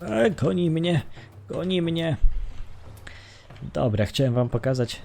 E, goni mnie, goni mnie. Dobra, chciałem wam pokazać,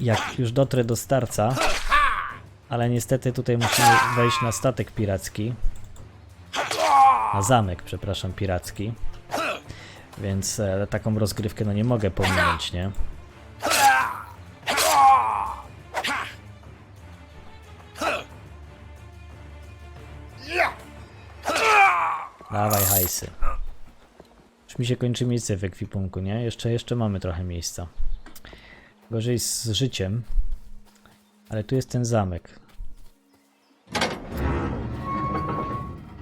jak już dotrę do starca, ale niestety tutaj musimy wejść na statek piracki. Na zamek, przepraszam, piracki. Więc e, taką rozgrywkę no nie mogę pominąć, nie? Hajsy. Już mi się kończy miejsce w ekwipunku, nie? Jeszcze, jeszcze mamy trochę miejsca. Gorzej z życiem. Ale tu jest ten zamek.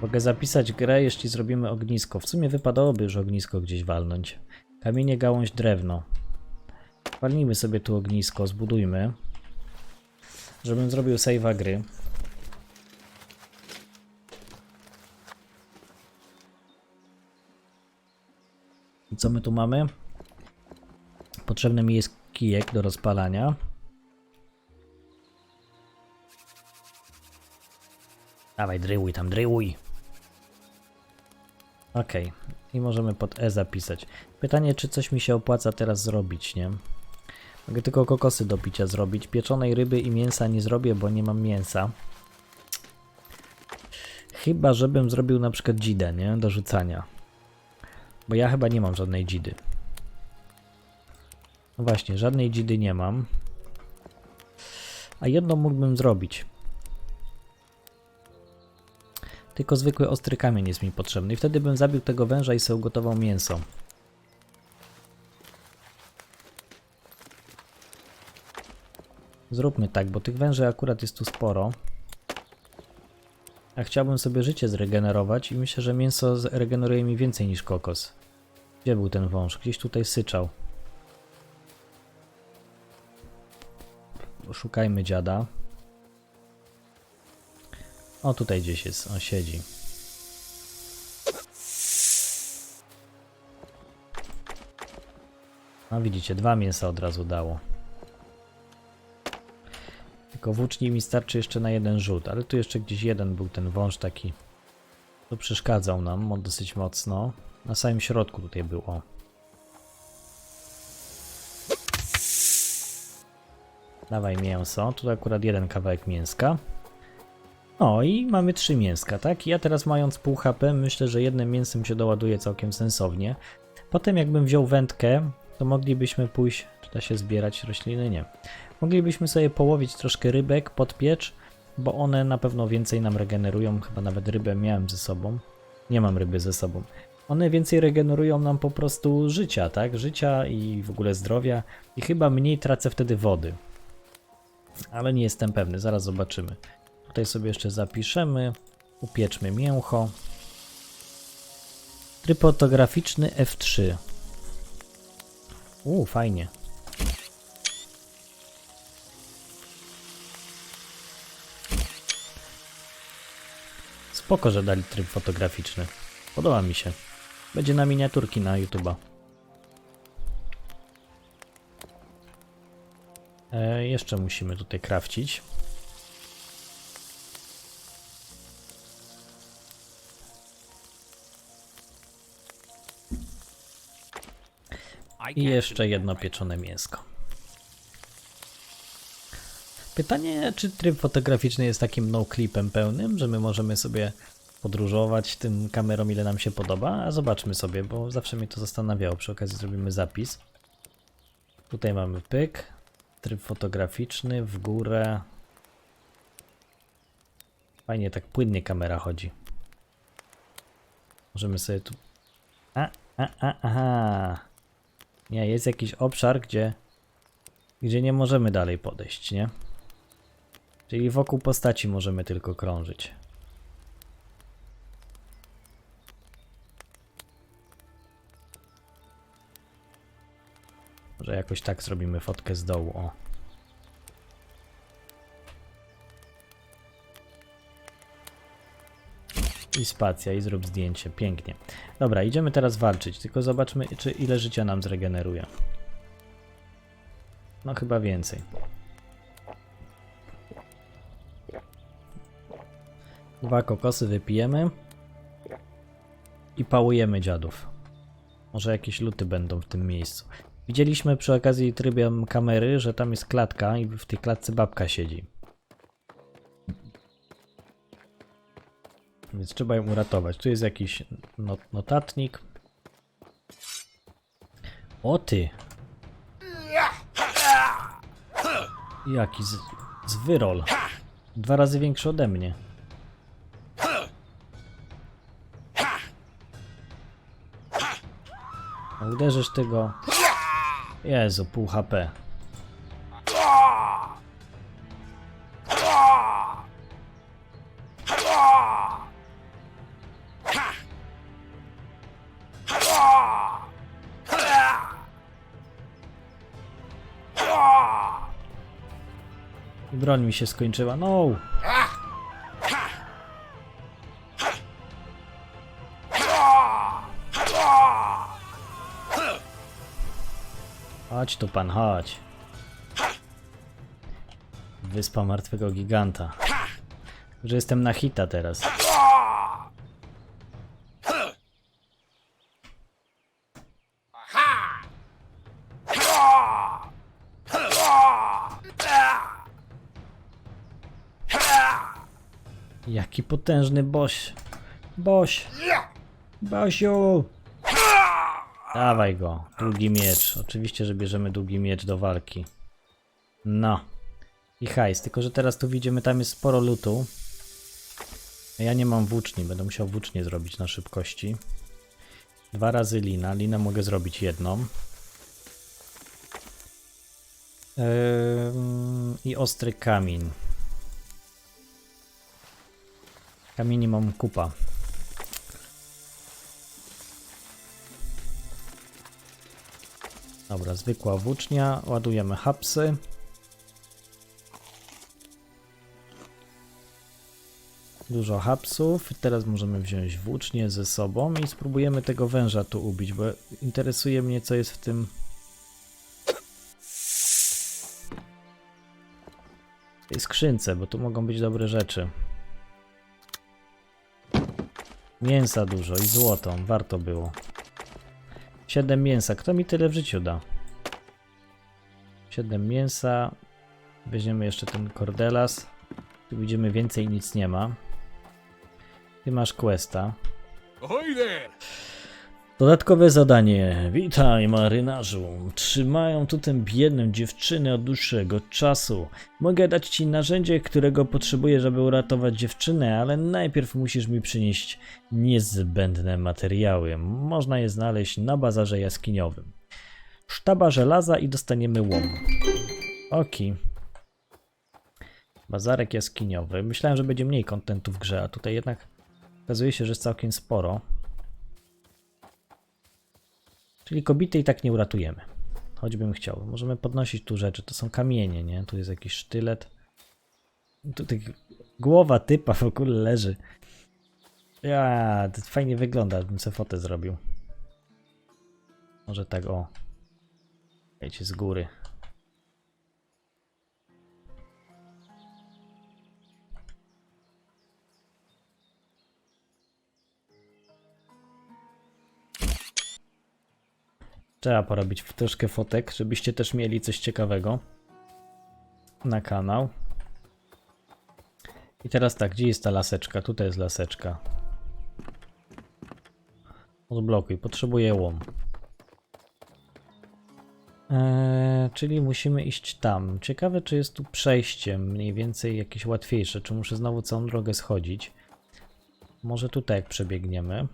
Mogę zapisać grę, jeśli zrobimy ognisko. W sumie wypadałoby już ognisko gdzieś walnąć. Kamienie, gałąź, drewno. Walnijmy sobie tu ognisko, zbudujmy. Żebym zrobił save'a gry. Co my tu mamy? Potrzebny mi jest kijek do rozpalania. Dawaj, dryłuj tam, dryłuj. Okej, i możemy pod E zapisać. Pytanie, czy coś mi się opłaca teraz zrobić, nie? Mogę tylko kokosy do picia zrobić. Pieczonej ryby i mięsa nie zrobię, bo nie mam mięsa. Chyba, żebym zrobił na przykład dzidę, nie? Do rzucania. Bo ja chyba nie mam żadnej dzidy. No właśnie, żadnej dzidy nie mam. A jedną mógłbym zrobić. Tylko zwykły ostry kamień jest mi potrzebny. I wtedy bym zabił tego węża i sobie ugotował mięso. Zróbmy tak, bo tych węży akurat jest tu sporo. A chciałbym sobie życie zregenerować i myślę, że mięso zregeneruje mi więcej niż kokos. Gdzie był ten wąż? Gdzieś tutaj syczał. Szukajmy dziada. O, tutaj gdzieś jest. On siedzi. No widzicie, dwa mięsa od razu dało. Tylko włóczni mi starczy jeszcze na jeden rzut, ale tu jeszcze gdzieś jeden był ten wąż taki. To przeszkadzał nam dosyć mocno. Na samym środku tutaj było. Dawaj mięso. Tu akurat jeden kawałek mięska. O i mamy trzy mięska, tak? Ja teraz mając pół HP myślę, że jednym mięsem się doładuje całkiem sensownie. Potem jakbym wziął wędkę, to moglibyśmy pójść, czy da się zbierać rośliny? Nie. Moglibyśmy sobie połowić troszkę rybek, podpiecz, bo one na pewno więcej nam regenerują, chyba nawet rybę miałem ze sobą. Nie mam ryby ze sobą. One więcej regenerują nam po prostu życia, tak? Życia i w ogóle zdrowia i chyba mniej tracę wtedy wody. Ale nie jestem pewny, zaraz zobaczymy. Tutaj sobie jeszcze zapiszemy. Upieczmy mięcho. Tryb fotograficzny F3. Uuu, fajnie. Spoko, że dali tryb fotograficzny. Podoba mi się. Będzie na miniaturki na YouTube'a. E, jeszcze musimy tutaj krawcić. I jeszcze jedno pieczone mięsko. Pytanie, czy tryb fotograficzny jest takim no-clipem pełnym, że my możemy sobie podróżować tym kamerą, ile nam się podoba? A zobaczmy sobie, bo zawsze mnie to zastanawiało. Przy okazji zrobimy zapis. Tutaj mamy pyk, tryb fotograficzny, w górę. Fajnie, tak płynnie kamera chodzi. Możemy sobie tu... A, a, a, aha. Nie, jest jakiś obszar, gdzie, gdzie nie możemy dalej podejść, nie? Czyli wokół postaci możemy tylko krążyć. Może jakoś tak zrobimy fotkę z dołu, o. I spacja, i zrób zdjęcie. Pięknie. Dobra, idziemy teraz walczyć, tylko zobaczmy, czy ile życia nam zregeneruje. No chyba więcej. Dwa kokosy wypijemy. I pałujemy dziadów. Może jakieś luty będą w tym miejscu. Widzieliśmy przy okazji trybem kamery, że tam jest klatka i w tej klatce babka siedzi. Więc trzeba ją uratować. Tu jest jakiś not notatnik. O ty! Jaki z, zwyrol. Dwa razy większy ode mnie. Uderzysz ty go. Jezu, pół HP. Broń mi się skończyła. No! Chodź tu pan, chodź. Wyspa Martwego Giganta. Że jestem na hita teraz. Jaki potężny boś. Boś. Basiu. Dawaj go. Długi miecz. Oczywiście, że bierzemy długi miecz do walki. No. I hajs. Tylko, że teraz tu widzimy, tam jest sporo lutu. Ja nie mam włóczni. Będę musiał włócznie zrobić na szybkości. Dwa razy lina. Linę mogę zrobić jedną. Ym, I ostry kamień. Kamieni mam kupa. Dobra, zwykła włócznia. Ładujemy hapsy. Dużo hapsów. Teraz możemy wziąć włócznię ze sobą i spróbujemy tego węża tu ubić, bo interesuje mnie co jest w tym w tej skrzynce, bo tu mogą być dobre rzeczy. Mięsa dużo i złoto, warto było. 7 mięsa, kto mi tyle w życiu da? 7 mięsa. Weźmiemy jeszcze ten kordelas. Tu widzimy więcej nic nie ma. Ty masz questa. Ahoy there! Dodatkowe zadanie. Witaj, marynarzu. Trzymają tu tę biedną dziewczynę od dłuższego czasu. Mogę dać ci narzędzie, którego potrzebuję, żeby uratować dziewczynę, ale najpierw musisz mi przynieść niezbędne materiały. Można je znaleźć na bazarze jaskiniowym. Sztaba żelaza i dostaniemy łom. Oki. Bazarek jaskiniowy. Myślałem, że będzie mniej kontentu w grze, a tutaj jednak okazuje się, że jest całkiem sporo. Czyli kobiety i tak nie uratujemy. Choćbym chciał. Możemy podnosić tu rzeczy. To są kamienie, nie? Tu jest jakiś sztylet. Tu tak głowa typa w ogóle leży. Ja, to fajnie wygląda, bym sobie fotę zrobił. Może tak, o. Wiecie, z góry. Trzeba porobić troszkę fotek, żebyście też mieli coś ciekawego na kanał. I teraz tak, gdzie jest ta laseczka? Tutaj jest laseczka. Odblokuj, potrzebuję łom. Eee, czyli musimy iść tam. Ciekawe, czy jest tu przejście mniej więcej jakieś łatwiejsze, czy muszę znowu całą drogę schodzić. Może tutaj jak przebiegniemy.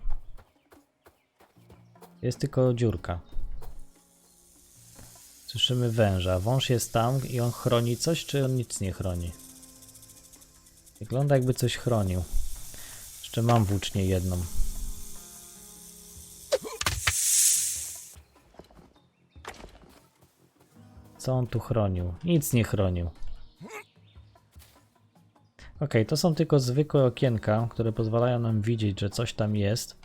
Jest tylko dziurka. Słyszymy węża. Wąż jest tam i on chroni coś, czy on nic nie chroni? Wygląda jakby coś chronił. Jeszcze mam włócznię jedną. Co on tu chronił? Nic nie chronił. Ok, to są tylko zwykłe okienka, które pozwalają nam widzieć, że coś tam jest.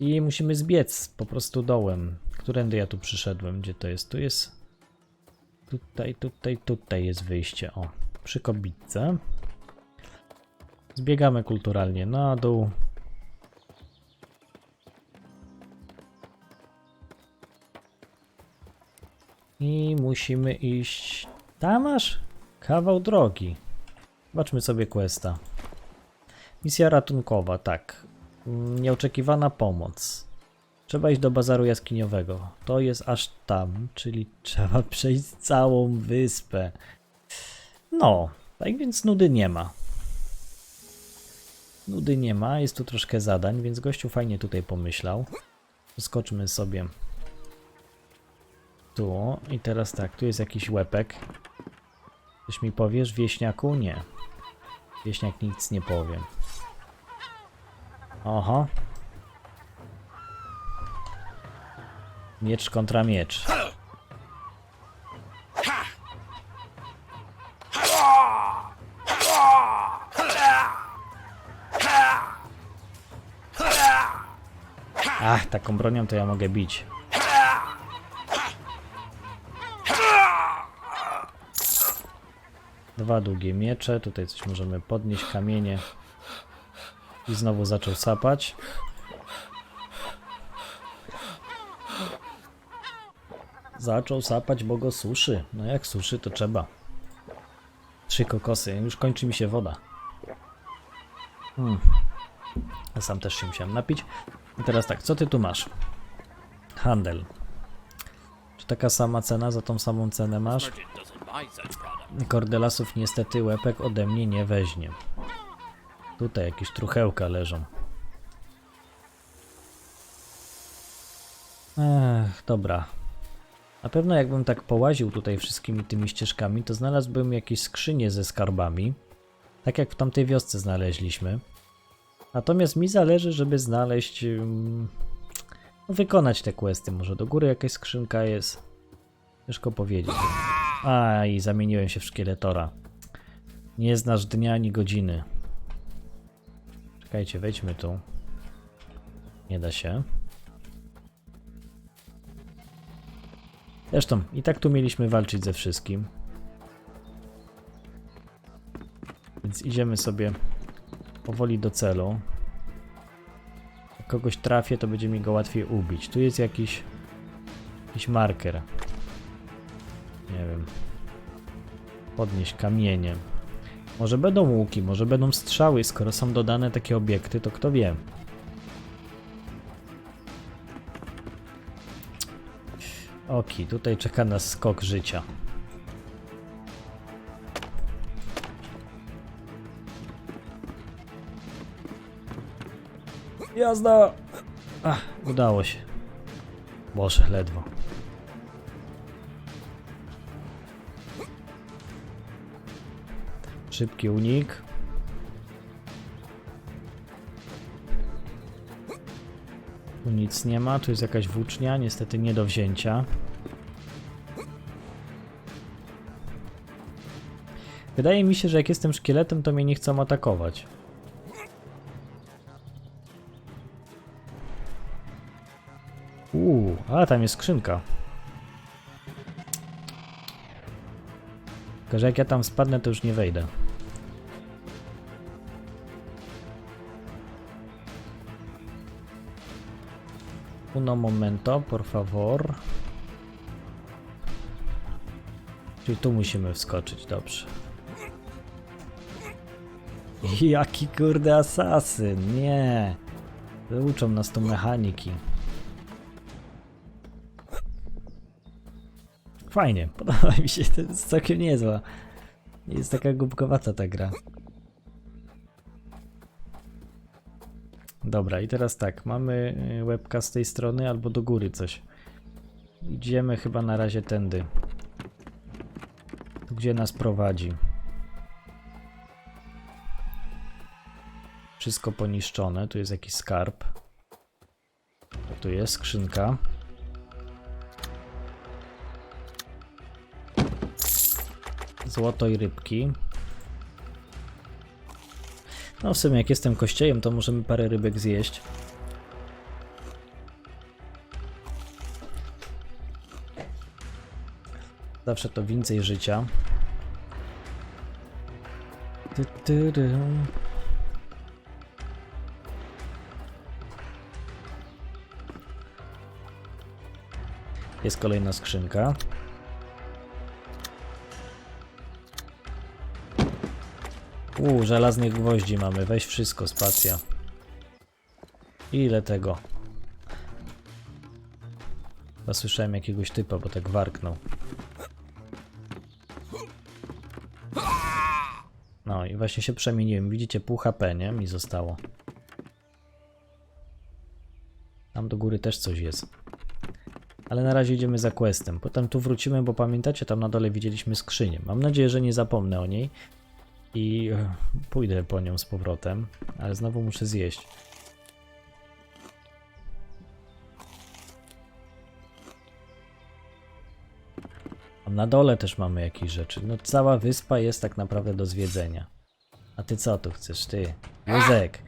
I musimy zbiec po prostu dołem. Którędy ja tu przyszedłem? Gdzie to jest? Tu jest... Tutaj, tutaj, tutaj jest wyjście. O, przy kobitce. Zbiegamy kulturalnie na dół. I musimy iść... Tam kawał drogi. Zobaczmy sobie questa. Misja ratunkowa, tak. Nieoczekiwana pomoc. Trzeba iść do bazaru jaskiniowego. To jest aż tam, czyli trzeba przejść całą wyspę. No, tak więc nudy nie ma. Nudy nie ma, jest tu troszkę zadań, więc gościu fajnie tutaj pomyślał. Skoczmy sobie tu i teraz tak, tu jest jakiś łepek. Coś mi powiesz, wieśniaku? Nie. Wieśniak nic nie powie. Oho. Miecz kontra miecz. Ach, taką bronią to ja mogę bić. Dwa długie miecze, tutaj coś możemy podnieść, kamienie. I znowu zaczął sapać. Zaczął sapać, bo go suszy. No jak suszy, to trzeba. Trzy kokosy, już kończy mi się woda. Hmm. Sam też się musiałem napić. I teraz tak, co ty tu masz? Handel. Czy taka sama cena za tą samą cenę masz? Kordelasów niestety łepek ode mnie nie weźmie. Tutaj jakieś truchełka leżą. Ech, dobra. Na pewno jakbym tak połaził tutaj wszystkimi tymi ścieżkami, to znalazłbym jakieś skrzynie ze skarbami. Tak jak w tamtej wiosce znaleźliśmy. Natomiast mi zależy, żeby znaleźć... no, wykonać te questy. Może do góry jakaś skrzynka jest. Ciężko powiedzieć. A, i zamieniłem się w szkieletora. Nie znasz dnia ani godziny. Czekajcie, wejdźmy tu. Nie da się. Zresztą, i tak tu mieliśmy walczyć ze wszystkim. Więc idziemy sobie powoli do celu. Jak kogoś trafię, to będzie mi go łatwiej ubić. Tu jest jakiś, jakiś marker. Nie wiem. Podnieść kamienie. Może będą łuki, może będą strzały, skoro są dodane takie obiekty, to kto wie. Oki, tutaj czeka nas skok życia. Jazda! Ach, udało się. Boże, ledwo. Szybki unik. Nic nie ma, tu jest jakaś włócznia, niestety nie do wzięcia. Wydaje mi się, że jak jestem szkieletem, to mnie nie chcą atakować. Uuu, a tam jest skrzynka. Tylko, że jak ja tam spadnę, to już nie wejdę. Uno momento, por favor. Czyli tu musimy wskoczyć, dobrze. Jaki kurde asasyn, nie. Wyuczą nas tu mechaniki. Fajnie, podoba mi się, to jest całkiem niezła. Nie jest taka głupkowata ta gra. Dobra, i teraz tak, mamy y, łebka z tej strony albo do góry coś. Idziemy chyba na razie tędy. Gdzie nas prowadzi? Wszystko poniszczone, tu jest jakiś skarb. Tu jest skrzynka. Złoto i rybki. No w sumie jak jestem kościejem, to możemy parę rybek zjeść. Zawsze to więcej życia. Ty, ty, ry. Jest kolejna skrzynka. U, żelaznych gwoździ mamy. Weź wszystko, spacja. Ile tego? Chyba słyszałem jakiegoś typa, bo tak warknął. No i właśnie się przemieniłem. Widzicie, pół HP, nie? Mi zostało. Tam do góry też coś jest. Ale na razie idziemy za questem. Potem tu wrócimy, bo pamiętacie, tam na dole widzieliśmy skrzynię. Mam nadzieję, że nie zapomnę o niej. I e, pójdę po nią z powrotem. Ale znowu muszę zjeść. Na dole też mamy jakieś rzeczy. No cała wyspa jest tak naprawdę do zwiedzenia. A ty co tu chcesz, ty? Józek.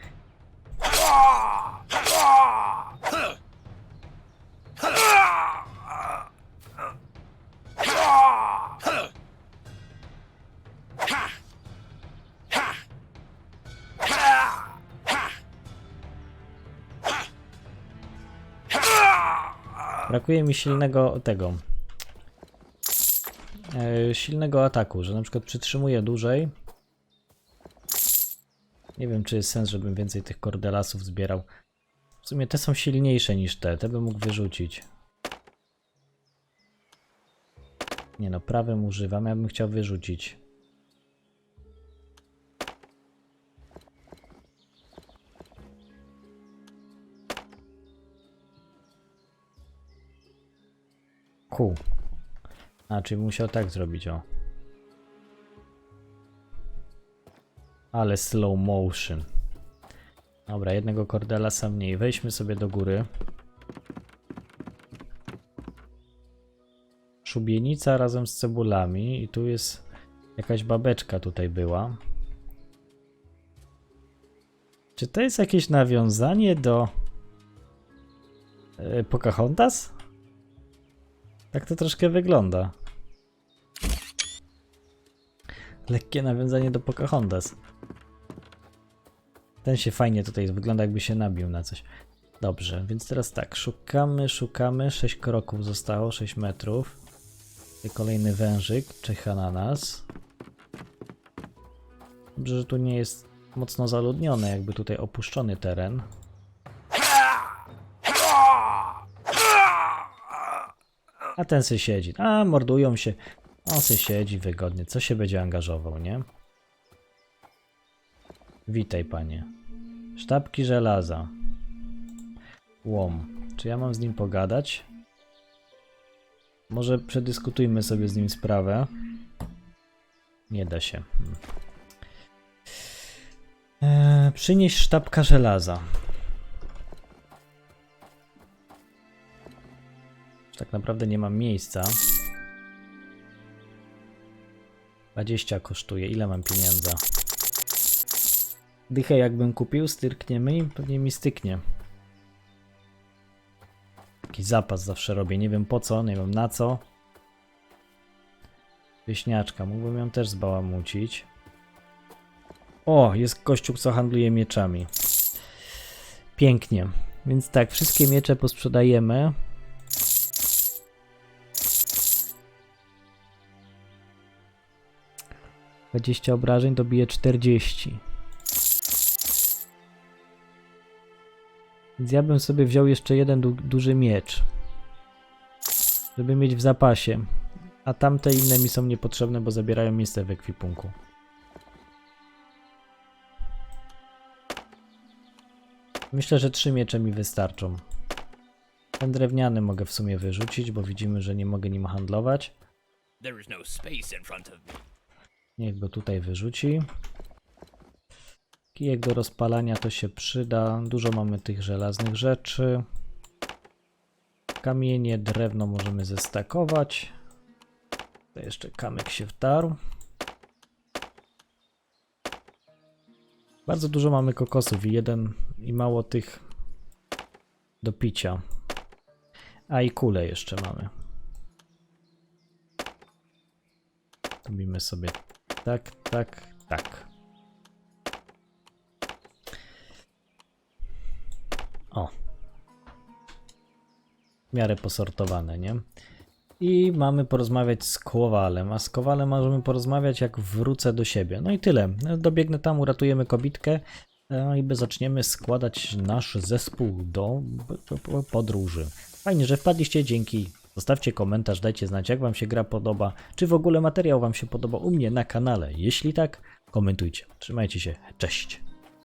Brakuje mi silnego tego. E, silnego ataku, że na przykład przytrzymuję dłużej. Nie wiem, czy jest sens, żebym więcej tych kordelasów zbierał. W sumie te są silniejsze niż te, te bym mógł wyrzucić. Nie no, prawym używam, ja bym chciał wyrzucić. Ku. A, czyli musiał tak zrobić, o. Ale slow motion. Dobra, jednego kordelasa mniej. Wejdźmy sobie do góry. Szubienica razem z cebulami i tu jest jakaś babeczka tutaj była. Czy to jest jakieś nawiązanie do e, Pocahontas? Tak to troszkę wygląda. Lekkie nawiązanie do Pocahontas. Ten się fajnie tutaj wygląda, jakby się nabił na coś. Dobrze, więc teraz tak, szukamy, szukamy. 6 kroków zostało, 6 metrów. I kolejny wężyk czeka na nas. Dobrze, że tu nie jest mocno zaludnione, jakby tutaj opuszczony teren. A ten se siedzi. A, mordują się. On se siedzi wygodnie. Co się będzie angażował, nie? Witaj, panie. Sztabki żelaza. Łom. Czy ja mam z nim pogadać? Może przedyskutujmy sobie z nim sprawę. Nie da się. Eee, przynieś sztabka żelaza. Tak naprawdę nie mam miejsca. 20 kosztuje. Ile mam pieniądza? Dychę jakbym kupił, styrkniemy i pewnie mi styknie. Taki zapas zawsze robię. Nie wiem po co, nie wiem na co. Wieśniaczka. Mógłbym ją też zbałamucić. O, jest kościół, co handluje mieczami. Pięknie. Więc tak, wszystkie miecze posprzedajemy. Dwadzieścia obrażeń to bije 40. Więc ja bym sobie wziął jeszcze jeden du duży miecz. Żeby mieć w zapasie. A tamte inne mi są niepotrzebne, bo zabierają miejsce w ekwipunku. Myślę, że trzy miecze mi wystarczą. Ten drewniany mogę w sumie wyrzucić, bo widzimy, że nie mogę nim handlować. There is no space in front of me. Niech go tutaj wyrzuci. Kijek do rozpalania to się przyda. Dużo mamy tych żelaznych rzeczy. Kamienie, drewno możemy zestakować. To jeszcze kamyk się wtarł. Bardzo dużo mamy kokosów i jeden i mało tych do picia. A i kule jeszcze mamy. Robimy sobie tak, tak, tak. O. W miarę posortowane, nie? I mamy porozmawiać z Kowalem, a z Kowalem możemy porozmawiać jak wrócę do siebie. No i tyle. Dobiegnę tam, uratujemy kobitkę e, i zaczniemy składać nasz zespół do podróży. Fajnie, że wpadliście, dzięki. Zostawcie komentarz, dajcie znać jak wam się gra podoba, czy w ogóle materiał wam się podoba u mnie na kanale. Jeśli tak, komentujcie. Trzymajcie się, cześć.